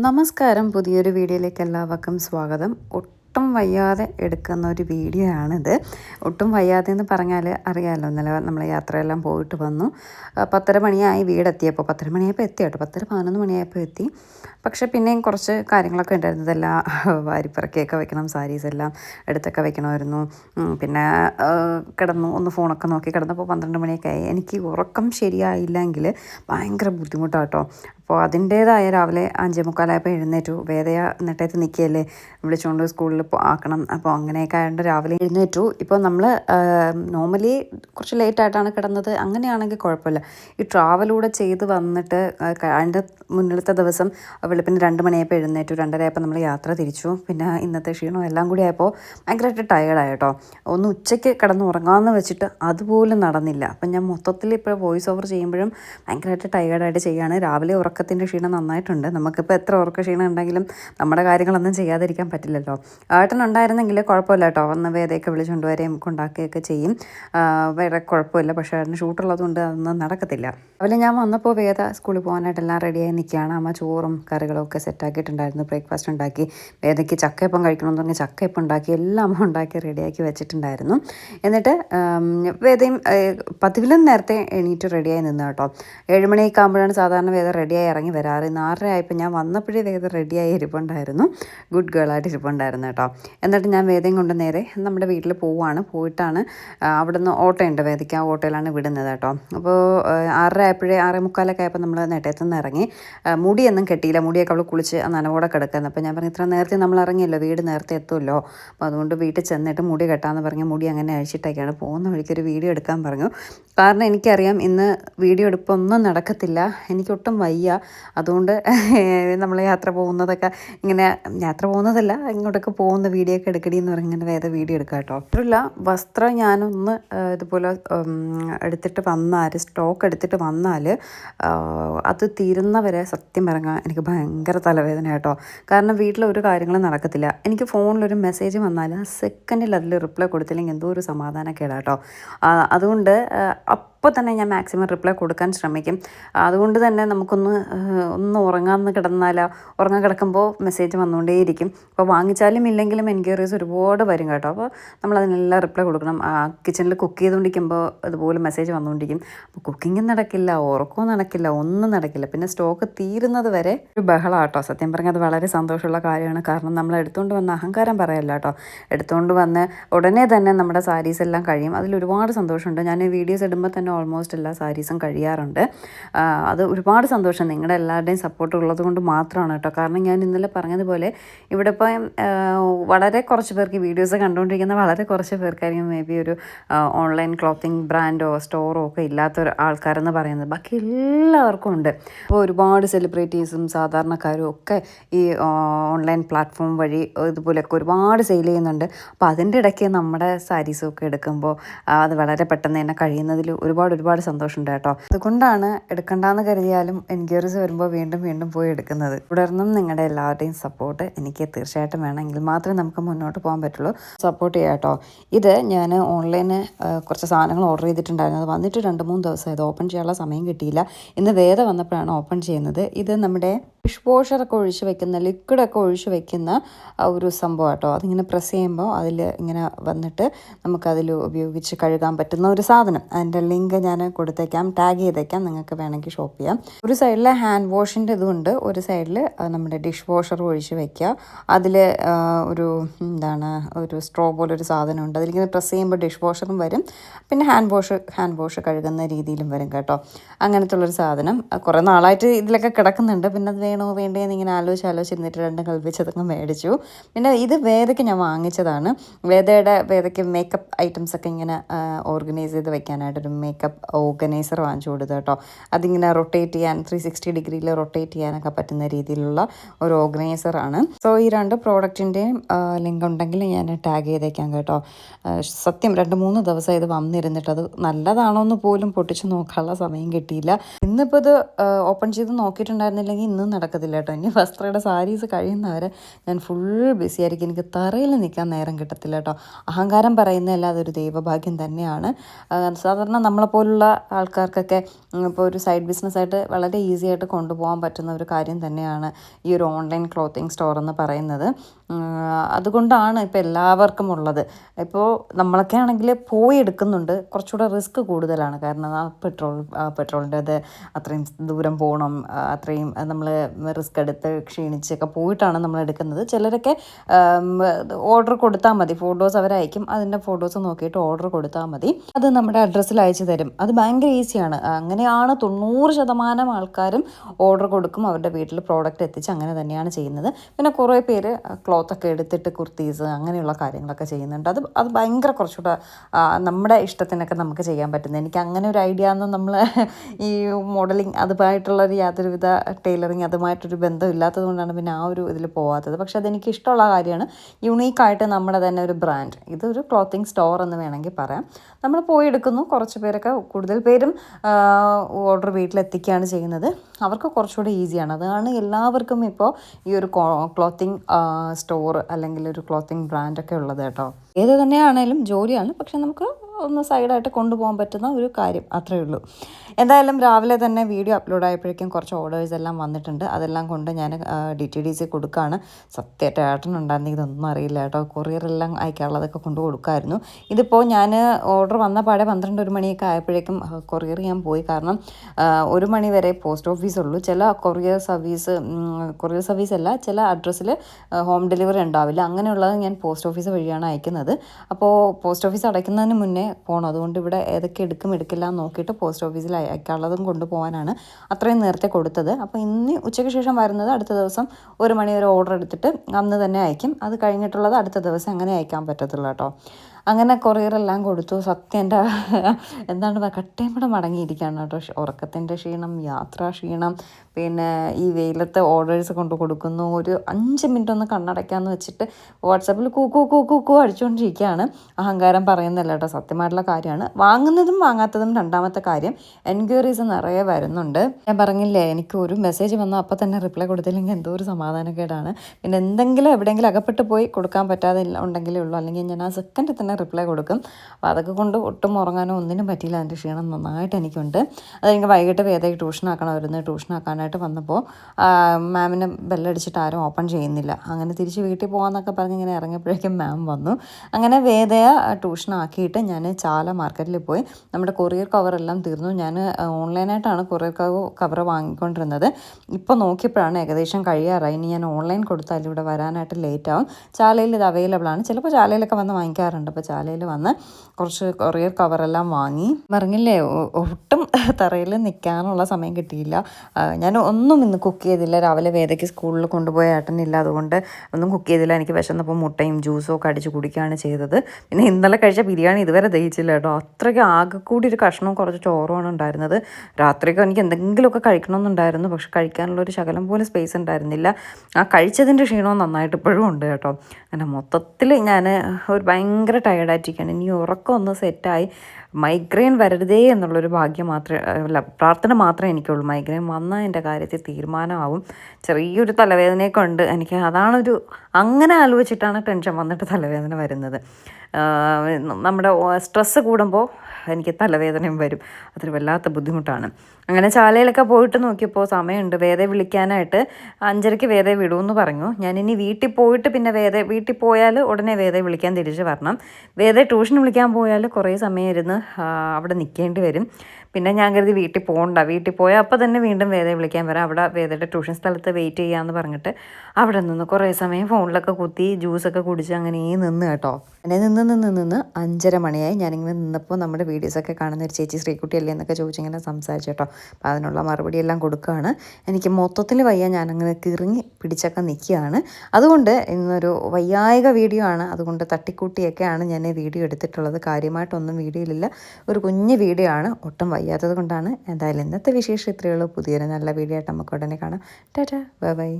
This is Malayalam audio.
നമസ്കാരം. പുതിയൊരു വീഡിയോയിലേക്ക് എല്ലാവർക്കും സ്വാഗതം. ഒട്ടും വയ്യാതെ എടുക്കുന്ന ഒരു വീഡിയോ ആണിത്. ഒട്ടും വയ്യാതെ എന്ന് പറഞ്ഞാൽ അറിയാമല്ലോ ഇന്നലെ നമ്മൾ യാത്രയെല്ലാം പോയിട്ട് വന്നു. പത്തര മണിയായി വീടെത്തിയപ്പോൾ പത്തര മണിയായപ്പോൾ എത്തി കേട്ടോ. പത്തര പതിനൊന്ന് മണിയായപ്പോൾ എത്തി. പക്ഷേ പിന്നെയും കുറച്ച് കാര്യങ്ങളൊക്കെ ഉണ്ടായിരുന്നു. ഇതെല്ലാം വാരിപ്പിറക്കിയൊക്കെ വെക്കണം സാരീസ് എല്ലാം എടുത്തൊക്കെ വെക്കണമായിരുന്നു. പിന്നെ കിടന്നു ഒന്ന് ഫോണൊക്കെ നോക്കി കിടന്നപ്പോൾ പന്ത്രണ്ട് മണിയൊക്കെ ആയി. എനിക്ക് ഉറക്കം ശരിയായില്ലെങ്കിൽ ഭയങ്കര ബുദ്ധിമുട്ടാട്ടോ. അപ്പോൾ അതിന്റേതായ രാവിലെ അഞ്ചേ മുക്കാലായപ്പോൾ എഴുന്നേറ്റു. വേദയ നെട്ടയത്ത് നിൽക്കുകയല്ലേ? വിളിച്ചുകൊണ്ട് സ്കൂളിൽ ആക്കണം. അപ്പോൾ അങ്ങനെയൊക്കെ ആയതുകൊണ്ട് രാവിലെ എഴുന്നേറ്റു. ഇപ്പോൾ നമ്മൾ നോർമലി കുറച്ച് ലേറ്റായിട്ടാണ് കിടന്നത്. അങ്ങനെയാണെങ്കിൽ കുഴപ്പമില്ല. ഈ ട്രാവലൂടെ ചെയ്ത് വന്നിട്ട് അതിന്റെ മുന്നിലത്തെ ദിവസം വെളുപ്പിന് രണ്ട് മണിയായപ്പോൾ എഴുന്നേറ്റു. രണ്ടരയായപ്പോൾ നമ്മൾ യാത്ര തിരിച്ചു. പിന്നെ ഇന്നത്തെ ക്ഷീണം എല്ലാം കൂടി ആയപ്പോൾ ഭയങ്കരമായിട്ട് ടയേർഡായി കേട്ടോ. ഒന്ന് ഉച്ചയ്ക്ക് കിടന്ന് ഉറങ്ങാമെന്ന് വെച്ചിട്ട് അതുപോലും നടന്നില്ല. അപ്പം ഞാൻ മൊത്തത്തിൽ ഇപ്പോൾ വോയിസ് ഓവർ ചെയ്യുമ്പോഴും ഭയങ്കരമായിട്ട് ടയേർഡായിട്ട് ചെയ്യുകയാണ്. രാവിലെ ഉറക്കത്തിന്റെ ക്ഷീണം നന്നായിട്ടുണ്ട്. നമുക്കിപ്പോൾ എത്ര ഉറക്ക ക്ഷീണം ഉണ്ടെങ്കിലും നമ്മുടെ കാര്യങ്ങളൊന്നും ചെയ്യാതിരിക്കാൻ പറ്റില്ലല്ലോ. ഏട്ടനുണ്ടായിരുന്നെങ്കിൽ കുഴപ്പമില്ല കേട്ടോ. വന്ന് വേദയൊക്കെ വിളിച്ചുകൊണ്ട് വരെയും കൊണ്ടാക്കുകയൊക്കെ ചെയ്യും. വേറെ കുഴപ്പമില്ല. പക്ഷേ ഏട്ടന് ഷൂട്ടുള്ളതുകൊണ്ട് അതൊന്നും നടക്കത്തില്ല. അതുപോലെ ഞാൻ വന്നപ്പോൾ വേദ സ്കൂളിൽ പോകാനായിട്ട് എല്ലാം റെഡിയായി നിൽക്കുകയാണ്. അമ്മ ചോറും കറികളും ഒക്കെ സെറ്റാക്കിയിട്ടുണ്ടായിരുന്നു. ബ്രേക്ക്ഫാസ്റ്റ് ഉണ്ടാക്കി. വേദയ്ക്ക് ചക്കയപ്പം കഴിക്കണമെന്ന് പറഞ്ഞ് ചക്കയപ്പം ഉണ്ടാക്കി എല്ലാം ഉണ്ടാക്കി റെഡിയാക്കി വെച്ചിട്ടുണ്ടായിരുന്നു. എന്നിട്ട് വേദയും പതിവിലും നേരത്തെ എണീറ്റ് റെഡിയായി നിന്ന് കേട്ടോ. ഏഴുമണിയൊക്കെ ആകുമ്പോഴാണ് സാധാരണ വേദ റെഡിയായി ഇറങ്ങി വരാറ്. ആറര ആയപ്പോൾ ഞാൻ വന്നപ്പോഴേ വേദ റെഡിയായി ഇരിപ്പുണ്ടായിരുന്നു. ഗുഡ് ഗേളായിട്ട് ഇരിപ്പുണ്ടായിരുന്നു കേട്ടോ. എന്നിട്ട് ഞാൻ വേദയും കൊണ്ട് നേരെ നമ്മുടെ വീട്ടിൽ പോവുകയാണ് പോയിട്ടാണ് അവിടുന്ന് ഓട്ടോയുണ്ട് വേദയ്ക്ക്. ആ ഓട്ടോയിലാണ് വിടുന്നത് കേട്ടോ. അപ്പോൾ ആറര ആയപ്പോഴേ ആറേ മുക്കാലൊക്കെ ആയപ്പോൾ നമ്മൾ നെട്ടയത്തുനിന്ന് ഇറങ്ങി. മുടിയൊന്നും കെട്ടിയില്ല. മുടിയൊക്കെ അവൾ കുളിച്ച് ആ നനവോടെ കിടക്കുന്നത് അപ്പോൾ ഞാൻ പറഞ്ഞു ഇത്ര നേരത്തെ നമ്മൾ ഇറങ്ങിയല്ലോ വീട് നേരത്തെ എത്തുമല്ലോ അപ്പോൾ അതുകൊണ്ട് വീട്ടിൽ ചെന്നിട്ട് മുടി കെട്ടാമെന്ന് പറഞ്ഞ് മുടി അങ്ങനെ അഴിച്ചിട്ടൊക്കെയാണ് പോകുന്ന വഴിക്കൊരു വീഡിയോ എടുക്കാൻ പറഞ്ഞു. കാരണം എനിക്കറിയാം ഇന്ന് വീഡിയോ എടുപ്പൊന്നും നടക്കത്തില്ല. എനിക്കൊട്ടും വയ്യ. അതുകൊണ്ട് നമ്മൾ യാത്ര പോകുന്നതൊക്കെ ഇങ്ങനെ യാത്ര പോകുന്നതല്ല ഇങ്ങോട്ടൊക്കെ പോകുന്ന വീഡിയോ ഒക്കെ എടുക്കടി എന്ന് പറഞ്ഞ് ഇങ്ങനെ വേറെ വീഡിയോ എടുക്കാം കേട്ടോ. മാത്രമല്ല വസ്ത്രം ഞാനൊന്ന് ഇതുപോലെ എടുത്തിട്ട് വന്നാൽ സ്റ്റോക്ക് എടുത്തിട്ട് വന്നാൽ അത് തീരുന്നവരെ സത്യം പറഞ്ഞാൽ എനിക്ക് ഭയങ്കര തലവേദന കേട്ടോ. കാരണം വീട്ടിൽ ഒരു കാര്യങ്ങളും നടക്കത്തില്ല. എനിക്ക് ഫോണിലൊരു മെസ്സേജ് വന്നാൽ സെക്കൻഡിൽ അതിൽ റിപ്ലൈ കൊടുത്തില്ലെങ്കിൽ എന്തോ ഒരു സമാധാനക്കേടാ കേട്ടോ. അതുകൊണ്ട് അപ്പോൾ തന്നെ ഞാൻ മാക്സിമം റിപ്ലൈ കൊടുക്കാൻ ശ്രമിക്കും. അതുകൊണ്ട് തന്നെ നമുക്കൊന്ന് ഒന്ന് ഉറങ്ങാമെന്ന് കിടന്നാലോ ഉറങ്ങാൻ കിടക്കുമ്പോൾ മെസ്സേജ് വന്നുകൊണ്ടേയിരിക്കും. അപ്പോൾ വാങ്ങിച്ചാലും ഇല്ലെങ്കിലും എൻക്വയറീസ് ഒരുപാട് വരും കേട്ടോ. അപ്പോൾ നമ്മൾ അതിനെല്ലാം റിപ്ലൈ കൊടുക്കണം. ആ കിച്ചണിൽ കുക്ക് ചെയ്തുകൊണ്ടിരിക്കുമ്പോൾ അതുപോലെ മെസ്സേജ് വന്നുകൊണ്ടിരിക്കും. അപ്പോൾ കുക്കിങ്ങും നടക്കില്ല ഉറക്കവും നടക്കില്ല ഒന്നും നടക്കില്ല. പിന്നെ സ്റ്റോക്ക് തീരുന്നത് വരെ ഒരു ബഹളം കേട്ടോ. സത്യം പറഞ്ഞാൽ അത് വളരെ സന്തോഷമുള്ള കാര്യമാണ്. കാരണം നമ്മൾ എടുത്തുകൊണ്ട് വന്ന അഹങ്കാരം പറയല്ല കേട്ടോ. എടുത്തുകൊണ്ട് വന്ന് ഉടനെ തന്നെ നമ്മുടെ സാരീസ് എല്ലാം കഴിയും. അതിൽ ഒരുപാട് സന്തോഷമുണ്ട്. ഞാൻ വീഡിയോസ് ഇടുമ്പോൾ തന്നെ ഓൾമോസ്റ്റ് എല്ലാ സാരീസും കഴിയാറുണ്ട്. അത് ഒരുപാട് സന്തോഷം. നിങ്ങളുടെ എല്ലാവരുടെയും സപ്പോർട്ട് ഉള്ളത് കൊണ്ട് മാത്രമാണ് കേട്ടോ കാരണം ഞാൻ ഇന്നലെ പറഞ്ഞതുപോലെ ഇവിടെ ഇപ്പം വളരെ കുറച്ച് പേർക്ക് വീഡിയോസ് കണ്ടുകൊണ്ടിരിക്കുന്ന വളരെ കുറച്ച് പേർക്കായിരിക്കും മേ ബി ഒരു ഓൺലൈൻ ക്ലോത്തിങ് ബ്രാൻഡോ സ്റ്റോറോ ഒക്കെ ഇല്ലാത്ത ഒരു ആൾക്കാരെന്ന് പറയുന്നത്. ബാക്കി എല്ലാവർക്കും ഉണ്ട്. അപ്പോൾ ഒരുപാട് സെലിബ്രിറ്റീസും സാധാരണക്കാരും ഒക്കെ ഈ ഓൺലൈൻ പ്ലാറ്റ്ഫോം വഴി ഇതുപോലെയൊക്കെ ഒരുപാട് സെയിൽ ചെയ്യുന്നുണ്ട്. അപ്പോൾ അതിന്റെ ഇടയ്ക്ക് നമ്മുടെ സാരീസൊക്കെ എടുക്കുമ്പോൾ അത് വളരെ പെട്ടെന്ന് തന്നെ കഴിയുന്നതിൽ ഒരുപാട് ഒരുപാട് സന്തോഷമുണ്ട് കേട്ടോ. അതുകൊണ്ടാണ് എടുക്കണ്ടെന്ന് കരുതിയാലും എൻക്വയറീസ് വരുമ്പോൾ വീണ്ടും വീണ്ടും പോയി എടുക്കുന്നത്. തുടർന്നും നിങ്ങളുടെ എല്ലാവരുടെയും സപ്പോർട്ട് എനിക്ക് തീർച്ചയായിട്ടും വേണമെങ്കിൽ മാത്രമേ നമുക്ക് മുന്നോട്ട് പോകാൻ പറ്റുള്ളൂ. സപ്പോർട്ട് ചെയ്യാം കേട്ടോ. ഇത് ഞാൻ ഓൺലൈന് കുറച്ച് സാധനങ്ങൾ ഓർഡർ ചെയ്തിട്ടുണ്ടായിരുന്നു. അത് വന്നിട്ട് രണ്ട് മൂന്ന് ദിവസം ദിവസമായത് ഓപ്പൺ ചെയ്യാനുള്ള സമയം കിട്ടിയില്ല. ഇന്ന് വേദ വന്നപ്പോഴാണ് ഓപ്പൺ ചെയ്യുന്നത്. ഇത് നമ്മുടെ ഡിഷ് വാഷറൊക്കെ ഒഴിച്ച് വെക്കുന്ന ലിക്വിഡൊക്കെ ഒഴിച്ച് വെക്കുന്ന ഒരു സംഭവം കേട്ടോ അതിങ്ങനെ പ്രസ് ചെയ്യുമ്പോൾ അതിൽ ഇങ്ങനെ വന്നിട്ട് നമുക്കതിൽ ഉപയോഗിച്ച് കഴുകാൻ പറ്റുന്ന ഒരു സാധനം. അതിന്റെ ലിങ്ക് ഞാൻ കൊടുത്തേക്കാം ടാഗ് ചെയ്തേക്കാം നിങ്ങൾക്ക് വേണമെങ്കിൽ ഷോപ്പ് ചെയ്യാം. ഒരു സൈഡിൽ ഹാൻഡ് വാഷിന്റെ ഇതുണ്ട് ഒരു സൈഡിൽ നമ്മുടെ ഡിഷ് വാഷർ ഒഴിച്ച് വെക്കുക. അതിൽ ഒരു എന്താണ് ഒരു സ്ട്രോ പോലെ ഒരു സാധനമുണ്ട് അതിലിങ്ങനെ പ്രസ് ചെയ്യുമ്പോൾ ഡിഷ് വാഷറും വരും. പിന്നെ ഹാൻഡ് വാഷ് ഹാൻഡ് വാഷ് കഴുകുന്ന രീതിയിലും വരും കേട്ടോ. അങ്ങനത്തെ ഉള്ളൊരു സാധനം. കുറേ നാളായിട്ട് ഇതിലൊക്കെ കിടക്കുന്നുണ്ട്. പിന്നെ അത് വേണോ വേണ്ടേ എന്നിങ്ങനെ ആലോചിച്ച് ആലോചിച്ചിരുന്നിട്ട് രണ്ടും കൽപ്പിച്ചതൊക്കെ മേടിച്ചു. പിന്നെ ഇത് വേദയ്ക്ക് ഞാൻ വാങ്ങിച്ചതാണ്. വേദയുടെ വേദയ്ക്ക് മേക്കപ്പ് ഐറ്റംസ് ഒക്കെ ഇങ്ങനെ ഓർഗനൈസ് ചെയ്ത് വെക്കാനായിട്ടൊരു മേക്കപ്പ് ഓർഗനൈസർ വാങ്ങിച്ചു കൊടുത്തു കേട്ടോ അതിങ്ങനെ റൊട്ടേറ്റ് ചെയ്യാൻ ത്രീ സിക്സ്റ്റി ഡിഗ്രിയിൽ റൊട്ടേറ്റ് ചെയ്യാനൊക്കെ പറ്റുന്ന രീതിയിലുള്ള ഒരു ഓർഗനൈസറാണ് സോ ഈ രണ്ട് പ്രോഡക്റ്റിന്റെയും ലിങ്ക് ഉണ്ടെങ്കിൽ ഞാൻ ടാഗ് ചെയ്തേക്കാം കേട്ടോ. സത്യം രണ്ട് മൂന്ന് ദിവസം ഇത് വന്നിരുന്നിട്ട് അത് നല്ലതാണോ എന്ന് പോലും പൊട്ടിച്ച് നോക്കാനുള്ള സമയം കിട്ടിയില്ല. ഇന്നിപ്പോൾ ഇത് ഓപ്പൺ ചെയ്ത് നോക്കിയിട്ടുണ്ടായിരുന്നില്ലെങ്കിൽ ഇന്നും നടക്കത്തില്ല കേട്ടോ. ഇനി വസ്ത്രയുടെ സാരീസ് കഴിയുന്നവരെ ഞാൻ ഫുൾ ബിസി ആയിരിക്കും. എനിക്ക് തറയിൽ നിൽക്കാൻ നേരം കിട്ടത്തില്ല കേട്ടോ. അഹങ്കാരം പറയുന്നതല്ല അതൊരു ദൈവഭാഗ്യം തന്നെയാണ്. സാധാരണ നമ്മളെപ്പോലുള്ള ആൾക്കാർക്കൊക്കെ ഇപ്പോൾ ഒരു സൈഡ് ബിസിനസ്സായിട്ട് വളരെ ഈസി ആയിട്ട് കൊണ്ടുപോകാൻ പറ്റുന്ന ഒരു കാര്യം തന്നെയാണ് ഈ ഒരു ഓൺലൈൻ ക്ലോത്തിങ് സ്റ്റോർ എന്ന് പറയുന്നത്. അതുകൊണ്ടാണ് ഇപ്പോൾ എല്ലാവർക്കും ഉള്ളത്. ഇപ്പോൾ നമ്മളൊക്കെ ആണെങ്കിൽ പോയി എടുക്കുന്നുണ്ട്. കുറച്ചുകൂടെ റിസ്ക് കൂടുതലാണ്. കാരണം ആ പെട്രോൾ പെട്രോളിന്റെ അത് അത്രയും ദൂരം പോകണം. അത്രയും നമ്മൾ റിസ്ക് എടുത്ത് ക്ഷീണിച്ചൊക്കെ പോയിട്ടാണ് നമ്മൾ എടുക്കുന്നത്. ചിലരൊക്കെ ഓർഡർ കൊടുത്താൽ മതി. ഫോട്ടോസ് അവരയക്കും അതിന്റെ ഫോട്ടോസ് നോക്കിയിട്ട് ഓർഡർ കൊടുത്താൽ മതി. അത് നമ്മുടെ അഡ്രസ്സിൽ അയച്ചു തരും. അത് ഭയങ്കര ഈസിയാണ് അങ്ങനെയാണ് തൊണ്ണൂറ് ശതമാനം ആൾക്കാരും ഓർഡർ കൊടുക്കും. അവരുടെ വീട്ടിൽ പ്രോഡക്റ്റ് എത്തിച്ച് അങ്ങനെ തന്നെയാണ് ചെയ്യുന്നത്. പിന്നെ കുറേ പേര് ക്ലോത്തൊക്കെ എടുത്തിട്ട് കുർത്തീസ് അങ്ങനെയുള്ള കാര്യങ്ങളൊക്കെ ചെയ്യുന്നുണ്ട്. അത് അത് ഭയങ്കര കുറച്ചുകൂടെ നമ്മുടെ ഇഷ്ടത്തിനൊക്കെ നമുക്ക് ചെയ്യാൻ പറ്റുന്നത്. എനിക്ക് അങ്ങനെ ഒരു ഐഡിയ ഒന്നും നമ്മൾ ഈ മോഡലിംഗ് അതുമായിട്ടുള്ള യാതൊരുവിധ ടൈലറിങ് അതുമായിട്ടൊരു ബന്ധം ഇല്ലാത്തത് കൊണ്ടാണ് പിന്നെ ആ ഒരു ഇതിൽ പോകാത്തത് പക്ഷെ അതെനിക്ക് ഇഷ്ടമുള്ള കാര്യമാണ്. യുണീക്കായിട്ട് നമ്മുടെ തന്നെ ഒരു ബ്രാൻഡ്. ഇതൊരു ക്ലോത്തിങ് സ്റ്റോർ എന്ന് വേണമെങ്കിൽ പറയാം. നമ്മൾ പോയി എടുക്കുന്നു. കുറച്ച് പേരൊക്കെ കൂടുതൽ പേരും ഓർഡർ വീട്ടിലെത്തിക്കുകയാണ് ചെയ്യുന്നത്. അവർക്ക് കുറച്ചുകൂടി ഈസിയാണ്. അതാണ് എല്ലാവർക്കും ഇപ്പോൾ ഈ ഒരു ക്ലോത്തിങ് സ്റ്റോർ അല്ലെങ്കിൽ ഒരു ക്ലോത്തിങ് ബ്രാൻഡൊക്കെ ഉള്ളത് കേട്ടോ. ഏത് തന്നെയാണേലും ജോലിയാണ്. പക്ഷെ നമുക്ക് ഒന്ന് സൈഡായിട്ട് കൊണ്ടുപോകാൻ പറ്റുന്ന ഒരു കാര്യം അത്രയേ ഉള്ളൂ. എന്തായാലും രാവിലെ തന്നെ വീഡിയോ അപ്ലോഡ് ആയപ്പോഴേക്കും കുറച്ച് ഓർഡേഴ്സ് എല്ലാം വന്നിട്ടുണ്ട്. അതെല്ലാം കൊണ്ട് ഞാൻ ഡി ടി ഡി സി കൊടുക്കുകയാണ് സത്യമായിട്ട് ഏട്ടനുണ്ടായിരുന്നെങ്കിൽ ഇതൊന്നും അറിയില്ല കേട്ടോ. കൊറിയറെല്ലാം അയക്കാനുള്ളതൊക്കെ കൊണ്ട് കൊടുക്കായിരുന്നു. ഇതിപ്പോൾ ഞാൻ ഓർഡർ വന്ന പാടെ പന്ത്രണ്ട് ഒരു മണിയൊക്കെ ആയപ്പോഴേക്കും കൊറിയർ ഞാൻ പോയി. കാരണം ഒരു മണി വരെ പോസ്റ്റ് ഓഫീസ് ഉള്ളൂ. ചില കൊറിയർ സർവീസ് കൊറിയർ സർവീസ് അല്ല ചില അഡ്രസ്സിൽ ഹോം ഡെലിവറി ഉണ്ടാവില്ല. അങ്ങനെയുള്ളത് ഞാൻ പോസ്റ്റ് ഓഫീസ് വഴിയാണ് അയക്കുന്നത്. അപ്പോൾ പോസ്റ്റ് ഓഫീസ് അടയ്ക്കുന്നതിന് മുന്നേ പോകണം അതുകൊണ്ട് ഇവിടെ ഏതൊക്കെ എടുക്കും എടുക്കില്ല എന്ന് നോക്കിയിട്ട് പോസ്റ്റ് ഓഫീസിൽ അയക്കാനുള്ളതും കൊണ്ടുപോകാനാണ് അത്രയും നേരത്തെ കൊടുത്തത്. അപ്പോൾ ഇന്ന് ഉച്ചയ്ക്ക് ശേഷം വരുന്നത് അടുത്ത ദിവസം ഒരു മണി വരെ ഓർഡർ എടുത്തിട്ട് അന്ന് തന്നെ അയക്കും. അത് കഴിഞ്ഞിട്ടുള്ളത് അടുത്ത ദിവസം അങ്ങനെ അയക്കാൻ പറ്റത്തുള്ളൂ കേട്ടോ. അങ്ങനെ കൊറിയറെല്ലാം കൊടുത്തു. സത്യം എന്റെ എന്താണ് കട്ടയും കൂടെ മടങ്ങിയിരിക്കുകയാണ് കേട്ടോ. ഉറക്കത്തിന്റെ ക്ഷീണം യാത്രാ ക്ഷീണം പിന്നെ ഈ വെയിലത്തെ ഓർഡേഴ്സ് കൊണ്ട് കൊടുക്കുന്നു. ഒരു അഞ്ച് മിനിറ്റ് ഒന്ന് കണ്ണടയ്ക്കാന്ന് വെച്ചിട്ട് വാട്സപ്പിൽ കൂ കൂ കൂ അടിച്ചുകൊണ്ടിരിക്കുകയാണ് അഹങ്കാരം പറയുന്നില്ല കേട്ടോ. സത്യമായിട്ടുള്ള കാര്യമാണ്. വാങ്ങുന്നതും വാങ്ങാത്തതും രണ്ടാമത്തെ കാര്യം എൻക്വയറീസ് നിറയെ വരുന്നുണ്ട്. ഞാൻ പറഞ്ഞില്ലേ എനിക്ക് ഒരു മെസ്സേജ് വന്നു അപ്പം തന്നെ റിപ്ലൈ കൊടുത്തില്ലെങ്കിൽ എന്തോ ഒരു സമാധാനക്കേടാണ്. പിന്നെ എന്തെങ്കിലും എവിടെയെങ്കിലും അകപ്പെട്ട് പോയി കൊടുക്കാൻ പറ്റാതെ ഉണ്ടെങ്കിലേ ഉള്ളൂ. അല്ലെങ്കിൽ ഞാൻ ആ സെക്കൻഡ് തന്നെ റിപ്ലൈ കൊടുക്കും. അപ്പോൾ അതൊക്കെ കൊണ്ട് ഒട്ടും ഉറങ്ങാനോ ഒന്നിനും പറ്റിയില്ല. അതിന്റെ ക്ഷീണം നന്നായിട്ട് എനിക്കുണ്ട്. അതെനിക്ക് വൈകിട്ട് വേദയ്ക്ക് ട്യൂഷനാക്കണമായിരുന്നു ട്യൂഷനാക്കാനായിട്ട് വന്നപ്പോൾ മാമിനെ ബെല്ലടിച്ചിട്ട് ആരും ഓപ്പൺ ചെയ്യുന്നില്ല. അങ്ങനെ തിരിച്ച് വീട്ടിൽ പോകാമെന്നൊക്കെ പറഞ്ഞ് ഇങ്ങനെ ഇറങ്ങിയപ്പോഴേക്കും മാം വന്നു. അങ്ങനെ വേദയ ട്യൂഷനാക്കിയിട്ട് ഞാൻ ചാല മാർക്കറ്റിൽ പോയി. നമ്മുടെ കൊറിയർ കവറെല്ലാം തീർന്നു. ഞാൻ ഓൺലൈനായിട്ടാണ് കൊറിയർ കവർ വാങ്ങിക്കൊണ്ടിരുന്നത്. ഇപ്പോൾ നോക്കിയപ്പോഴാണ് ഏകദേശം കഴിയാറായി. ഇനി ഞാൻ ഓൺലൈൻ കൊടുത്താൽ ഇവിടെ വരാനായിട്ട് ലേറ്റ് ആവും. ചാലയിൽ ഇത് അവൈലബിൾ ആണ്. ചിലപ്പോൾ ചാലയിലൊക്കെ വന്ന് വാങ്ങിക്കാറുണ്ട്. ചാലയിൽ വന്ന് കുറച്ച് കൊറിയർ കവറെല്ലാം വാങ്ങി. പറഞ്ഞില്ലേ ഒട്ടും തറയിൽ നിൽക്കാനുള്ള സമയം കിട്ടിയില്ല. ഞാൻ ഒന്നും ഇന്ന് കുക്ക് ചെയ്തില്ല. രാവിലെ വേദയ്ക്ക് സ്കൂളിൽ കൊണ്ടുപോയ ഏട്ടനില്ല അതുകൊണ്ട് ഒന്നും കുക്ക് ചെയ്തില്ല. എനിക്ക് വിശന്നപ്പോൾ മുട്ടയും ജ്യൂസും ഒക്കെ അടിച്ച് കുടിക്കുകയാണ് ചെയ്തത്. പിന്നെ ഇന്നലെ കഴിച്ച ബിരിയാണി ഇതുവരെ ദഹിച്ചില്ല കേട്ടോ. അത്രയ്ക്ക് ആകെ കൂടി ഒരു കഷ്ണവും കുറച്ച് ചോറുമാണ് ഉണ്ടായിരുന്നത്. രാത്രിയൊക്കെ എനിക്ക് എന്തെങ്കിലുമൊക്കെ കഴിക്കണമെന്നുണ്ടായിരുന്നു. പക്ഷെ കഴിക്കാനുള്ള ഒരു ശകലം പോലും സ്പേസ് ഉണ്ടായിരുന്നില്ല. ആ കഴിച്ചതിന്റെ ക്ഷീണവും നന്നായിട്ട് ഇപ്പോഴും ഉണ്ട് കേട്ടോ. അങ്ങനെ മൊത്തത്തിൽ ഞാൻ ഒരു ഭയങ്കര ടയർഡായിട്ടിരിക്കുകയാണ് ഇനി ഉറക്കം ഒന്ന് സെറ്റായി മൈഗ്രെയിൻ വരരുതേ എന്നുള്ളൊരു ഭാഗ്യം മാത്രമേ അല്ല പ്രാർത്ഥന മാത്രമേ എനിക്കുള്ളൂ. മൈഗ്രെയിൻ വന്നാൽ എന്റെ കാര്യത്തിൽ തീരുമാനമാവും. ചെറിയൊരു തലവേദനയൊക്കെ ഉണ്ട് എനിക്ക് അതാണൊരു അങ്ങനെ ആലോചിച്ചിട്ടാണ് ടെൻഷൻ വന്നിട്ട് തലവേദന വരുന്നത്. നമ്മുടെ സ്ട്രെസ്സ് കൂടുമ്പോൾ എനിക്ക് തലവേദനയും വരും. അതൊരു വല്ലാത്ത ബുദ്ധിമുട്ടാണ്. അങ്ങനെ ചാലയിലൊക്കെ പോയിട്ട് നോക്കിയപ്പോൾ സമയമുണ്ട്. വേദയെ വിളിക്കാനായിട്ട് അഞ്ചരയ്ക്ക് വേദയെ വിടുമെന്ന് പറഞ്ഞു. ഞാൻ ഇനി വീട്ടിൽ പോയിട്ട് പിന്നെ വേദ വീട്ടിൽ പോയാൽ ഉടനെ വേദയെ വിളിക്കാൻ തിരിച്ച് വരണം. വേദയെ ട്യൂഷൻ വിളിക്കാൻ പോയാൽ കുറേ സമയം ഇരുന്ന് അവിടെ നിൽക്കേണ്ടി വരും. പിന്നെ ഞാൻ കരുതി വീട്ടിൽ പോകണ്ട വീട്ടിൽ പോയാൽ അപ്പോൾ തന്നെ വീണ്ടും വേദയെ വിളിക്കാൻ വരാം. അവിടെ വേദയുടെ ട്യൂഷൻ സ്ഥലത്ത് വെയിറ്റ് ചെയ്യാമെന്ന് പറഞ്ഞിട്ട് അവിടെ നിന്ന് കുറേ സമയം ഫോണിലൊക്കെ കുത്തി ജ്യൂസൊക്കെ കുടിച്ച് അങ്ങനെ നിന്ന് കേട്ടോ. അങ്ങനെ നിന്ന് നിന്ന് നിന്ന് അഞ്ചര മണിയായി. ഞാനിങ്ങനെ നിന്നപ്പോൾ നമ്മുടെ വീഡിയോസൊക്കെ കാണുന്ന ഒരു ചേച്ചി ശ്രീകുട്ടിയല്ലേ? എന്നൊക്കെ ചോദിച്ചിങ്ങനെ സംസാരിച്ചു കേട്ടോ. അപ്പോൾ അതിനുള്ള മറുപടി എല്ലാം കൊടുക്കുകയാണ് എനിക്ക് മൊത്തത്തിൽ വയ്യ. ഞാനങ്ങനെ കിറങ്ങി പിടിച്ചൊക്കെ നിൽക്കുകയാണ് അതുകൊണ്ട് ഇന്നൊരു വയ്യായിക വീഡിയോ ആണ്. അതുകൊണ്ട് തട്ടിക്കൂട്ടിയൊക്കെയാണ് ഞാൻ വീഡിയോ എടുത്തിട്ടുള്ളത്. കാര്യമായിട്ടൊന്നും വീഡിയോയിലില്ല ഒരു കുഞ്ഞ് വീഡിയോ ആണ് ഒട്ടും വയ്യാത്തത് കൊണ്ടാണ്. എന്തായാലും ഇന്നത്തെ വിശേഷം ഇത്രയേ ഉള്ളൂ. പുതിയൊരു നല്ല വീഡിയോ ആയിട്ട് നമുക്ക് ഉടനെ കാണാം. ടാറ്റാ. Bye bye.